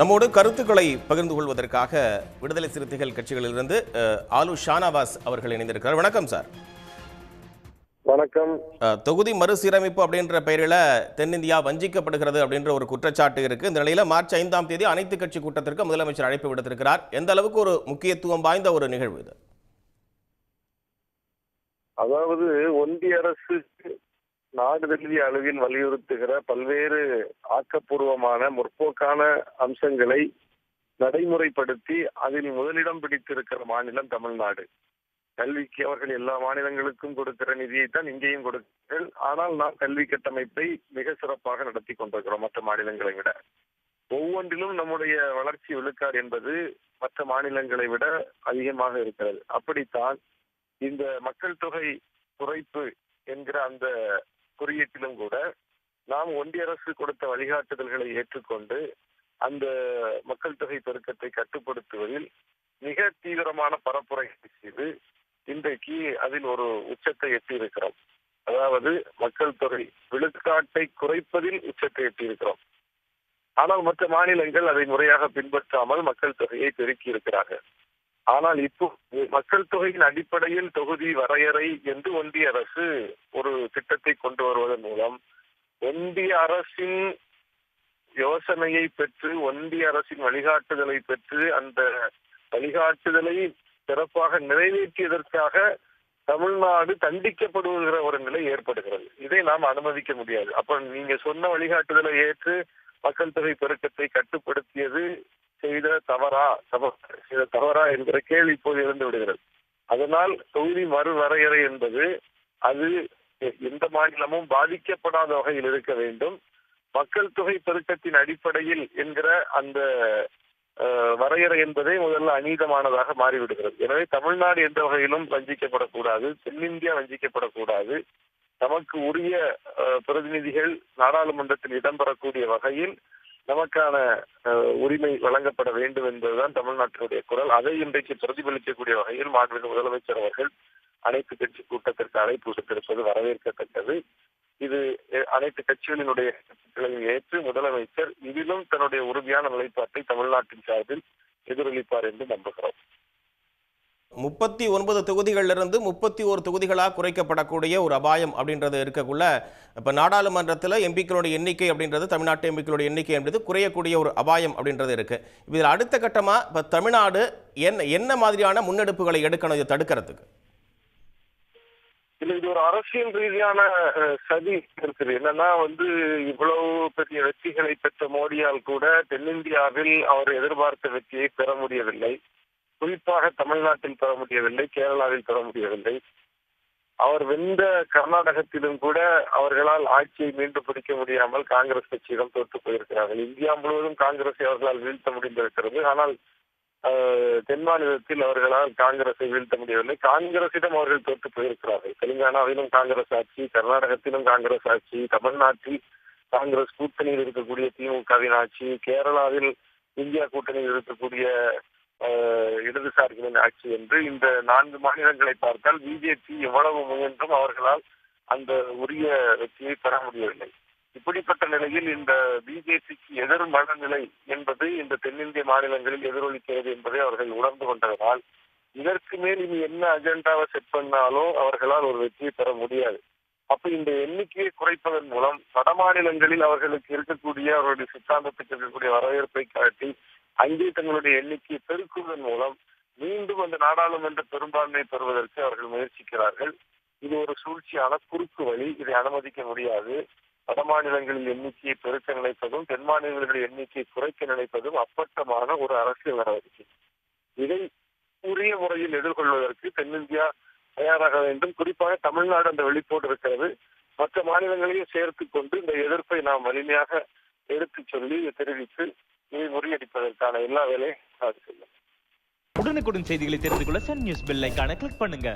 நம்மோடு கருத்துக்களை பகிர்ந்து கொள்வதற்காக விடுதலை சிறுத்தைகள் கட்சிகளிலிருந்து ஆலு ஷானவாஸ் அவர்கள் இணைந்திருக்கிறார். வணக்கம் சார். வணக்கம். தொகுதி மறுசீரமைப்பு அப்படின்ற பெயரில் தென்னிந்தியா வஞ்சிக்கப்படுகிறது அப்படின்ற ஒரு குற்றச்சாட்டு இருக்கு. இந்த நிலையில மார்ச் ஐந்தாம் தேதி அனைத்து கட்சி கூட்டத்திற்கு முதலமைச்சர் அழைப்பு விடுத்திருக்கிறார். எந்த அளவுக்கு ஒரு முக்கியத்துவம் வாய்ந்த ஒரு நிகழ்வு இது? அதாவது ஒன்றிய அரசு நாடு தழுவிய அளவில் வலியுறுத்துகிற பல்வேறு ஆக்கப்பூர்வமான முற்போக்கான அம்சங்களை நடைமுறைப்படுத்தி அதில் முதலிடம் பிடித்திருக்கிற மாநிலம் தமிழ்நாடு. கல்விக்கு அவர்கள் எல்லா மாநிலங்களுக்கும் கொடுக்கிற நிதியை தான் இங்கேயும் கொடுக்கிறார்கள். ஆனால் நாம் கல்வி கட்டமைப்பை மிக சிறப்பாக நடத்தி கொண்டிருக்கிறோம் மற்ற மாநிலங்களை விட. ஒவ்வொன்றிலும் நம்முடைய வளர்ச்சி விழுக்காடு என்பது மற்ற மாநிலங்களை விட அதிகமாக இருக்கிறது. அப்படித்தான் இந்த மக்கள் தொகை குறைப்பு என்கிற அந்த குறியீட்டிலும் கூட நாம் ஒன்றிய அரசு கொடுத்த வழிகாட்டுதல்களை ஏற்றுக்கொண்டு அந்த மக்கள் தொகை பெருக்கத்தை கட்டுப்படுத்துவதில் மிக தீவிரமான பரப்புரை செய்து இன்றைக்கு அதில் ஒரு உச்சத்தை எட்டியிருக்கிறோம். அதாவது மக்கள் தொகை விழுக்காட்டை குறைப்பதில் உச்சத்தை எட்டியிருக்கிறோம். ஆனால் மற்ற மாநிலங்கள் அதை முறையாக பின்பற்றாமல் மக்கள் தொகையை பெருக்கி இருக்கிறார்கள் ஆனால் இப்போ மக்கள் தொகையின் அடிப்படையில் தொகுதி வரையறை என்று ஒன்றிய அரசு ஒரு திட்டத்தை கொண்டு வருவதன் மூலம் ஒன்றிய அரசின் யோசனையை பெற்று ஒன்றிய அரசின் வழிகாட்டுதலை பெற்று அந்த வழிகாட்டுதலை சிறப்பாக நிறைவேற்றியதற்காக தமிழ்நாடு தண்டிக்கப்படுகிற ஒரு நிலை ஏற்படுகிறது. இதை நாம் அனுமதிக்க முடியாது. அப்ப நீங்க சொன்ன வழிகாட்டுதலை ஏற்று மக்கள் தொகை பெருக்கத்தை கட்டுப்படுத்தியது செய்த தவறா? தவ- தவறா என்கிற கேள்வி இப்போது இருந்து விடுகிறது. அதனால் தொகுதி மறுவரையறை என்பது அது எந்த மாநிலமும் பாதிக்கப்படாத வகையில் இருக்க வேண்டும். மக்கள் தொகை பெருக்கத்தின் அடிப்படையில் என்கிற அந்த வரையறை என்பதே முதல்ல அநீதமானதாக மாறிவிடுகிறது. எனவே தமிழ்நாடு எந்த வகையிலும் வஞ்சிக்கப்படக்கூடாது. தென்னிந்தியா வஞ்சிக்கப்படக்கூடாது. நமக்கு உரிய பிரதிநிதிகள் நாடாளுமன்றத்தில் இடம்பெறக்கூடிய வகையில் நமக்கான உரிமை வழங்கப்பட வேண்டும் என்பதுதான் தமிழ்நாட்டினுடைய குரல். அதை இன்றைக்கு பிரதிபலிக்கக்கூடிய வகையில் மாண்புமிகு முதலமைச்சர் அவர்கள் அனைத்து கட்சி கூட்டத்திற்கு அழைப்பு விடுத்திருப்பது வரவேற்கத்தக்கது. இது அஹ், அனைத்து கட்சிகளினுடைய கட்சிகளையும் ஏற்று முதலமைச்சர் இதிலும் தன்னுடைய உறுதியான நிலைப்பாட்டை தமிழ்நாட்டின் சார்பில் எதிரொலிப்பார் என்று நம்புகிறோம். முப்பத்தி ஒன்பது தொகுதிகளிலிருந்து முப்பத்தி ஒரு தொகுதிகளாக குறைக்கப்படக்கூடிய ஒரு அபாயம் அப்படின்றது இருக்கக்குள்ள இப்போ நாடாளுமன்றத்தில் எம்பிக்களுடைய எண்ணிக்கை அப்படின்றது தமிழ்நாட்டு எம்பிக்களுடைய எண்ணிக்கை அப்படின்றது குறையக்கூடிய ஒரு அபாயம் அப்படின்றது இருக்குது இதில் அடுத்த கட்டமாக இப்போ தமிழ்நாடு என்ன என்ன மாதிரியான முன்னெடுப்புகளை எடுக்கணும் இதை தடுக்கிறதுக்கு? இது ஒரு அரசியல் ரீதியான சதி இருக்குது. என்னன்னா வந்து இவ்வளவு பெரிய வெற்றிகளை பெற்ற மோடியால் கூட தென்னிந்தியாவில் அவர் எதிர்பார்த்த வெற்றியை பெற முடியவில்லை. குறிப்பாக தமிழ்நாட்டில் பெற முடியவில்லை கேரளாவில் பெற முடியவில்லை. அவர் வென்ற கர்நாடகத்திலும் கூட அவர்களால் ஆட்சியை மீண்டும் பிடிக்க முடியாமல் காங்கிரஸ் கட்சியிடம் தோற்று போயிருக்கிறார்கள். இந்தியா முழுவதும் காங்கிரஸை அவர்களால் வீழ்த்த முடிந்திருக்கிறது. ஆனால் தென் மாநிலத்தில் அவர்களால் காங்கிரஸை வீழ்த்த முடியவில்லை. காங்கிரசிடம் அவர்கள் தோற்று போயிருக்கிறார்கள். தெலுங்கானாவிலும் காங்கிரஸ் ஆட்சி கர்நாடகத்திலும் காங்கிரஸ் ஆட்சி தமிழ்நாட்டில் காங்கிரஸ் கூட்டணியில் இருக்கக்கூடிய திமுகவின் ஆட்சி கேரளாவில் இந்தியா கூட்டணியில் இருக்கக்கூடிய இடதுசாரிகளின் ஆட்சி என்று இந்த நான்கு மாநிலங்களை பார்த்தால் பிஜேபி எவ்வளவு முயன்றும் அவர்களால் அந்த உரிய வெற்றியை பெற முடியவில்லை. இப்படிப்பட்ட நிலையில் இந்த பிஜேபிக்கு எதிர் மனநிலை என்பது இந்த தென்னிந்திய மாநிலங்களில் எதிரொலிக்கிறது என்பதை அவர்கள் உணர்ந்து கொண்டதனால் இதற்கு மேல் இனி என்ன அஜெண்டாவை செட் பண்ணாலும் அவர்களால் ஒரு வெற்றியை பெற முடியாது. அப்ப இந்த எண்ணிக்கையை குறைப்பதன் மூலம் வட மாநிலங்களில் அவர்களுக்கு இருக்கக்கூடிய அவருடைய சித்தாந்தத்துக்கு இருக்கக்கூடிய வரவேற்பை காட்டி அங்கே தங்களுடைய எண்ணிக்கையை பெருக்குவதன் மூலம் மீண்டும் அந்த நாடாளுமன்ற பெரும்பான்மை பெறுவதற்கு அவர்கள் முயற்சிக்கிறார்கள். இது ஒரு சூழ்ச்சியான குறுக்கு வழி. இதை அனுமதிக்க முடியாது. வட மாநிலங்களில் எண்ணிக்கையை பெருக்க நினைப்பதும் தென் மாநிலங்களில் எண்ணிக்கையை குறைக்க நினைப்பதும் அப்பட்டமான ஒரு அரசியல் நடவடிக்கை. இதை உரிய முறையில் எதிர்கொள்வதற்கு தென்னிந்தியா தயாராக வேண்டும். குறிப்பாக தமிழ்நாடு அந்த வெளிப்போடு இருக்கிறது. மற்ற மாநிலங்களையும் சேர்த்துக் கொண்டு இந்த எதிர்ப்பை நாம் வலிமையாக எடுத்துச் சொல்லி தெரிவித்து இதை முறியடிப்பதற்கான எல்லா வேலையும் அது செய்யும் உடனுக்குடன் செய்திகளை தெரிந்து கொள்ள சன் நியூஸ் பெல் கிளிக் பண்ணுங்க.